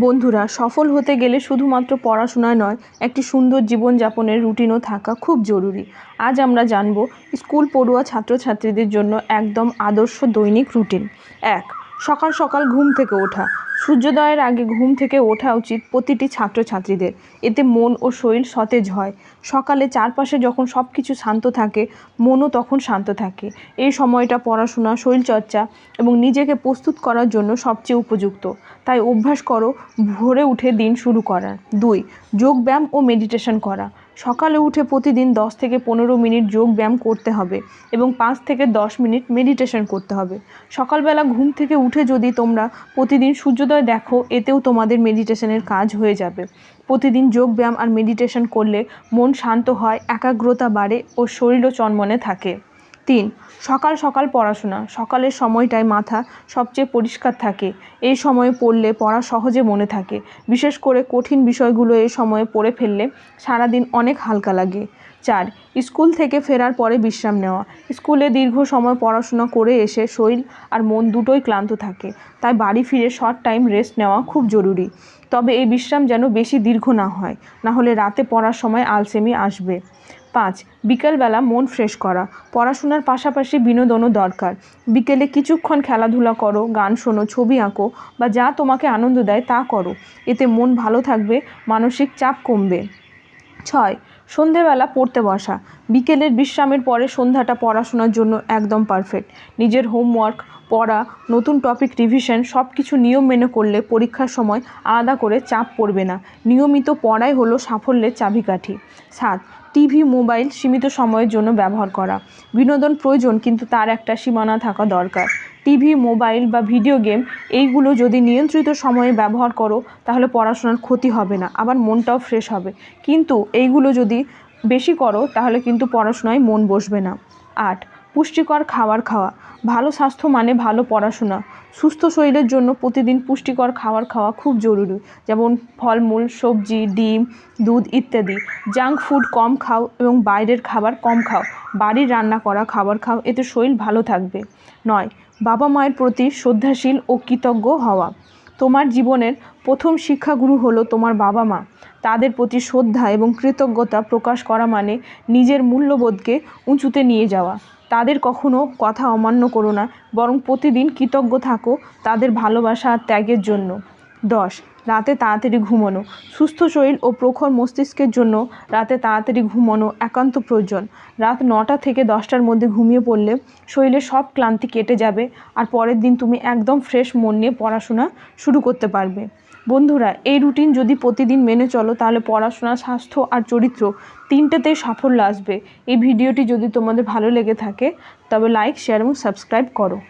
বন্ধুরা, সফল হতে গেলে শুধুমাত্র পড়াশোনায় নয়, একটি সুন্দর জীবনযাপনের রুটিনও থাকা খুব জরুরি। আজ আমরা জানব স্কুল পড়ুয়া ছাত্রছাত্রীদের জন্য একদম আদর্শ দৈনিক রুটিন। এক, সকাল সকাল ঘুম থেকে ওঠা। সূর্যোদয়ের আগে ঘুম থেকে ওঠা উচিত প্রতিটি ছাত্রছাত্রীদের। এতে মন ও শরীর সতেজ হয়। সকালে চারপাশে যখন সব কিছু শান্ত থাকে, মনও তখন শান্ত থাকে। এই সময়টা পড়াশোনা, শরীরচর্চা এবং নিজেকে প্রস্তুত করার জন্য সবচেয়ে উপযুক্ত। তাই অভ্যাস করো, ভোরে উঠে দিন শুরু করার। দুই, যোগব্যায়াম ও মেডিটেশন করা। সকালে উঠে প্রতিদিন দশ থেকে পনেরো মিনিট যোগ ব্যায়াম করতে হবে এবং পাঁচ থেকে দশ মিনিট মেডিটেশন করতে হবে। সকালবেলা ঘুম থেকে উঠে যদি তোমরা প্রতিদিন সূর্যোদয় দেখো, এতেও তোমাদের মেডিটেশনের কাজ হয়ে যাবে। প্রতিদিন যোগ ব্যায়াম আর মেডিটেশন করলে মন শান্ত হয়, একাগ্রতা বাড়ে ও শরীরও চনমনে থাকে। তিন, সকাল সকাল পড়াশোনা। সকালের সময়টায় মাথা সবচেয়ে পরিষ্কার থাকে। এই সময়ে পড়লে পড়া সহজে মনে থাকে। বিশেষ করে কঠিন বিষয়গুলো এই সময়ে পড়ে ফেললে সারাদিন অনেক হালকা লাগে। চার, স্কুল থেকে ফেরার পরে বিশ্রাম নেওয়া। স্কুলে দীর্ঘ সময় পড়াশোনা করে এসে শরীর আর মন দুটোই ক্লান্ত থাকে। তাই বাড়ি ফিরে শর্ট টাইম রেস্ট নেওয়া খুব জরুরি। তবে এই বিশ্রাম যেন বেশি দীর্ঘ না হয়, না হলে রাতে পড়ার সময় আলসেমি আসবে। পাঁচ, বিকেলবেলা মন ফ্রেশ করা। পড়াশোনার পাশাপাশি বিনোদনও দরকার। বিকেলে কিছুক্ষণ খেলাধুলা করো, গান শোনো, ছবি আঁকো বা যা তোমাকে আনন্দ দেয় তা করো। এতে মন ভালো থাকবে, মানসিক চাপ কমবে। ছয় সন্ধেবেলা পড়তে বসা। বিকেলের বিশ্রামের পরে সন্ধ্যাটা পড়াশোনার জন্য একদম পারফেক্ট নিজের হোমওয়ার্ক পড়া, নতুন টপিক রিভিশন সব কিছু নিয়ম মেনে করলে পরীক্ষার সময় আলাদা করে চাপ পড়বে না। নিয়মিত পড়াই হলো সাফল্যের চাবিকাঠি। সাত টিভি মোবাইল সীমিত সময়ের জন্য ব্যবহার করা। বিনোদন প্রয়োজন কিন্তু তার একটা সীমানা থাকা দরকার। টিভি, মোবাইল বা ভিডিও গেম এইগুলো যদি নিয়ন্ত্রিত সময়ে ব্যবহার করো, তাহলে পড়াশোনার ক্ষতি হবে না, আবার মনটাও ফ্রেশ হবে। কিন্তু এইগুলো যদি বেশি করো, তাহলে কিন্তু পড়াশোনায় মন বসবে না। আট পুষ্টিকর খাবার খাওয়া। ভালো স্বাস্থ্য মানে ভালো পড়াশোনা। সুস্থ শরীরের জন্য প্রতিদিন পুষ্টিকর খাবার খাওয়া খুব জরুরি। যেমন ফলমূল, সবজি, ডিম, দুধ ইত্যাদি। জাঙ্ক ফুড কম খাও এবং বাইরের খাবার কম খাও। বাড়ির রান্না করা, খাবার খাও, এতে শরীর ভালো থাকবে। নয়, বাবা মায়ের প্রতি শ্রদ্ধাশীল ও কৃতজ্ঞ হওয়া। তোমার জীবনের প্রথম শিক্ষাগুরু হলো তোমার বাবা মা। তাদের প্রতি শ্রদ্ধা এবং কৃতজ্ঞতা প্রকাশ করা মানে নিজের মূল্যবোধকে উঁচুতে নিয়ে যাওয়া। তাদের কখনো কথা অমান্য করো না, বরং প্রতিদিন কৃতজ্ঞ থাকো তাদের ভালোবাসা আর ত্যাগের জন্য। দশ। রাতে তাড়াতাড়ি ঘুমানো। সুস্থ শরীর ও প্রখর মস্তিষ্কের জন্য রাতে তাড়াতাড়ি ঘুমানো একান্ত প্রয়োজন। রাত নটা থেকে দশটার মধ্যে ঘুমিয়ে পড়লে শরীরে সব ক্লান্তি কেটে যাবে আর পরের দিন তুমি একদম ফ্রেশ মন নিয়ে পড়াশোনা শুরু করতে পারবে। বন্ধুরা, এই রুটিন যদি প্রতিদিন মেনে চলো, তাহলে পড়াশোনা, স্বাস্থ্য আর চরিত্র তিনটেতেই সাফল্য আসবে। এই ভিডিওটি যদি তোমাদের ভালো লেগে থাকে, তবে লাইক, শেয়ার এবং সাবস্ক্রাইব করো।